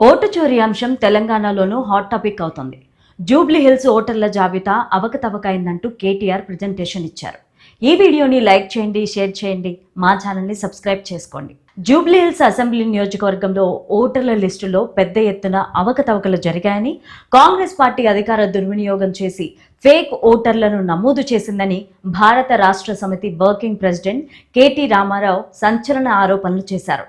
Vote చోరీ అంశం తెలంగాణలోనూ హాట్ టాపిక్ అవుతోంది. జూబ్లీ హిల్స్ ఓటర్ల జాబితా అవకతవకైందంటూ కేటీఆర్ ప్రజెంటేషన్ ఇచ్చారు. ఈ వీడియోని లైక్ చేయండి షేర్ చేయండి మా ఛానల్ని సబ్స్క్రైబ్ చేసుకోండి. జూబ్లీ హిల్స్ అసెంబ్లీ నియోజకవర్గంలో ఓటర్ల లిస్టులో పెద్ద ఎత్తున అవకతవకలు జరిగాయని కాంగ్రెస్ పార్టీ అధికార దుర్వినియోగం చేసి ఫేక్ ఓటర్లను నమోదు చేసిందని భారత రాష్ట్ర సమితి వర్కింగ్ ప్రెసిడెంట్ కేటీ రామారావు సంచలన ఆరోపణలు చేశారు.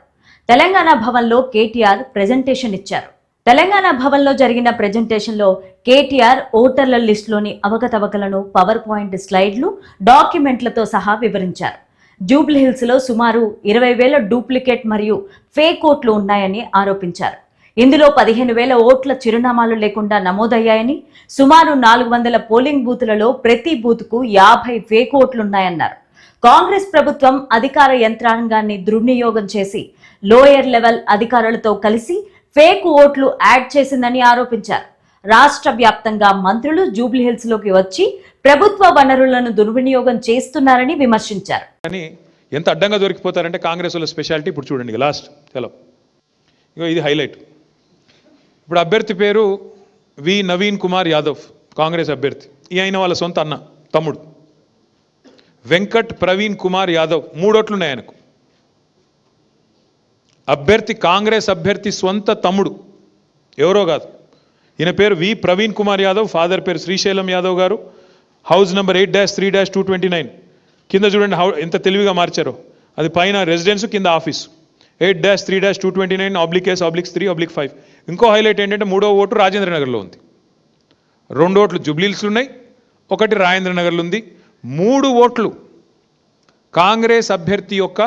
తెలంగాణ భవన్లో కేటీఆర్ ప్రెజెంటేషన్ ఇచ్చారు. తెలంగాణ భవన్లో జరిగిన ప్రెజెంటేషన్లో కేటీఆర్ ఓటర్ల లిస్టులోని అవకతవకలను పవర్ పాయింట్ స్లైడ్లు డాక్యుమెంట్లతో సహా వివరించారు. జూబ్లీహిల్స్లో సుమారు ఇరవై వేల డూప్లికేట్ మరియు ఫేక్ ఓట్లు ఉన్నాయని ఆరోపించారు. ఇందులో పదిహేను వేల ఓట్ల చిరునామాలు లేకుండా నమోదయ్యాయని సుమారు నాలుగు వందల పోలింగ్ బూతులలో ప్రతి బూత్కు యాభై ఫేక్ ఓట్లున్నాయన్నారు. కాంగ్రెస్ ప్రభుత్వం అధికార యంత్రాంగాన్ని దుర్వినియోగం చేసి లోయర్ లెవెల్ అధికారులతో కలిసి ఫేక్ ఓట్లు యాడ్ చేసిందని ఆరోపించారు. రాష్ట్ర వ్యాప్తంగా మంత్రులు జూబ్లీహిల్స్లోకి వచ్చి ప్రభుత్వ వనరులను దుర్వినియోగం చేస్తున్నారని విమర్శించారు. కానీ ఎంత అడ్డంగా దొరికిపోతారంటే కాంగ్రెస్ వాళ్ళ స్పెషాలిటీ ఇప్పుడు చూడండి లాస్ట్. చలో ఇగో ఇది హైలైట్. ఇప్పుడు అభ్యర్థి పేరు వి నవీన్ కుమార్ యాదవ్ కాంగ్రెస్ అభ్యర్థి. ఈ అయిన వాళ్ళ సొంత అన్న తమ్ముడు. వెంకట్ ప్రవీణ్ కుమార్ యాదవ్ మూడోట్లున్నాయి ఆయనకు. అభ్యర్థి కాంగ్రెస్ అభ్యర్థి స్వంత తమ్ముడు. ఎవరో కాదు. ఈయన పేరు వి ప్రవీణ్ కుమార్ యాదవ్ ఫాదర్ పేరు శ్రీశైలం యాదవ్ గారు. House number eight dash three dash two twenty nine. కింద చూడండి హౌ ఎంత తెలివిగా మార్చారో. అది పైన రెసిడెన్స్ కింద office. Eight dash three dash two twenty nine oblique S obliques three oblique five ఇంకో హైలైట్ ఏంటంటే మూడో ఓటు రాజేంద్ర నగర్లో ఉంది. రెండు ఓట్లు జుబ్లీల్స్ ఉన్నాయి ఒకటి రాజేంద్ర నగర్లో ఉంది. మూడు ఓట్లు కాంగ్రెస్ అభ్యర్థి యొక్క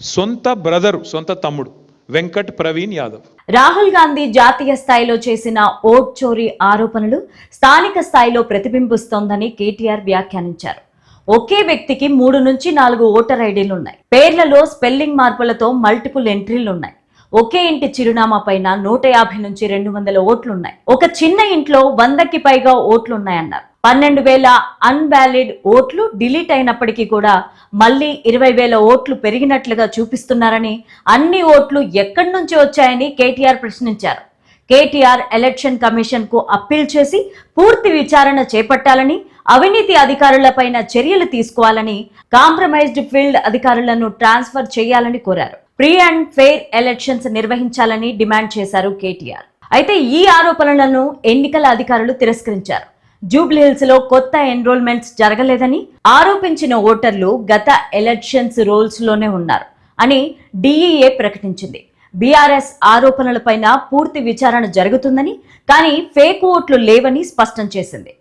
సొంత బ్రదరు సొంత తమ్ముడు వెంకట్ ప్రవీణ్ యాదవ్. రాహుల్ గాంధీ జాతీయ స్థాయిలో చేసిన ఓట్ చోరీ ఆరోపణలు స్థానిక స్థాయిలో ప్రతిబింబిస్తోందని కేటీఆర్ వ్యాఖ్యానించారు. ఒకే వ్యక్తికి మూడు నుంచి నాలుగు ఓటర్ ఐడీలు ఉన్నాయి. పేర్లలో స్పెల్లింగ్ మార్పులతో మల్టిపుల్ ఎంట్రీలు ఉన్నాయి. ఒకే ఇంటి చిరునామా పైన నూట యాభై నుంచి రెండు వందల ఓట్లున్నాయి ఒక చిన్న ఇంట్లో వందకి పైగా ఓట్లున్నాయన్నారు పన్నెండు వేల అన్వాలిడ్ ఓట్లు డిలీట్ అయినప్పటికీ కూడా మళ్ళీ ఇరవై వేల ఓట్లు పెరిగినట్లుగా చూపిస్తున్నారని అన్ని ఓట్లు ఎక్కడి నుంచి వచ్చాయని కేటీఆర్ ప్రశ్నించారు. కేటీఆర్ ఎలక్షన్ కమిషన్కు అప్పీల్ చేసి పూర్తి విచారణ చేపట్టాలని అవినీతి అధికారులపైన చర్యలు తీసుకోవాలని కాంప్రమైజ్డ్ ఫీల్డ్ అధికారులను ట్రాన్స్ఫర్ చేయాలని కోరారు. ఫ్రీ అండ్ ఫెయిర్ ఎలక్షన్స్ నిర్వహించాలని డిమాండ్ చేశారు కేటీఆర్. అయితే ఈ ఆరోపణలను ఎన్నికల అధికారులు తిరస్కరించారు. జూబ్లీహిల్స్లో కొత్త ఎన్రోల్మెంట్స్ జరగలేదని ఆరోపించిన ఓటర్లు గత ఎలక్షన్స్ రోల్స్లోనే ఉన్నారు అని డిఈఏ ప్రకటించింది. బీఆర్ఎస్ ఆరోపణలపైన పూర్తి విచారణ జరుగుతుందని కానీ ఫేక్ ఓట్లు లేవని స్పష్టం చేసింది.